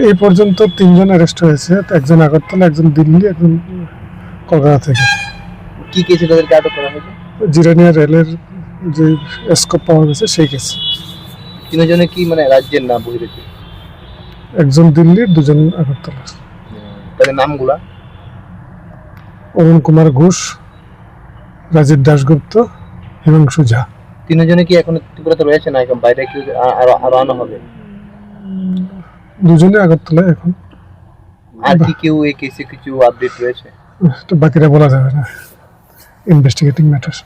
এই পর্যন্ত তিনজন অ্যারেস্ট হয়েছে একজন আগরতলা একজন দিল্লি একজন কলকাতা থেকে। কি কেসে তাদেরকে আটক করা হয়েছে? জিরানিয়া রেলের যে স্কোপ পাওয়া গেছে সেই কেস তিনজনে কি মানে রাজ্যের নাম বহিরেছে একজন দিল্লির দুজন আগরতলা তাদের নামগুলা? অরুণ কুমার ঘোষ রাজীব দাশগুপ্ত হিমাংশু ঝা। তিনজনে কি এখন ত্রিপুরাতে রয়েছে না এখন? বাইরে কি আরও আরও আনা হবে? দুজনে আগরতলা এখন। আর কি কেউ এই কেসে কিছু আপডেট রয়েছে? তো বাকিরা বলা যাবে না। Investigating matter